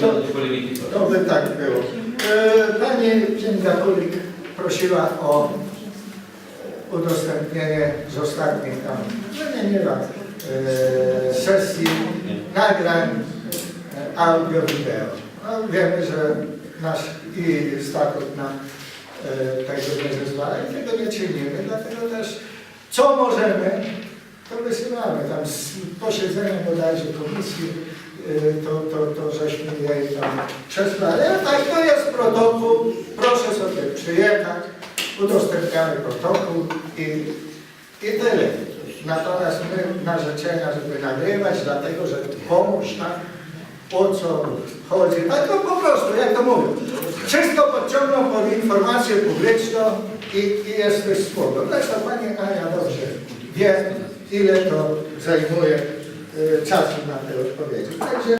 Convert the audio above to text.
To, to by tak było. E, Pani Księga Kulik prosiła o udostępnienie z ostatnich tam, no nie, nie lat, e, sesji nagrań e, audio-wideo. No, wiemy, że nasz i statut nam tego nie zezwala i tego nie czynimy, dlatego też co możemy, to wysyłamy. Tam z posiedzenia bodajże komisji, to, to, to żeśmy jej tam przesłali. A tak, to jest protokół, proszę sobie przyjechać, udostępniamy protokół i, i tyle. Natomiast my narzeczenia, żeby nagrywać, dlatego że komuś tam o co chodzi. Tak to po prostu, jak to mówię. Wszystko podciągną pod informację publiczną i, i jest coś spoko. Zresztą Pani Ania dobrze wie, ile to zajmuje y, czasu na te odpowiedzi. Także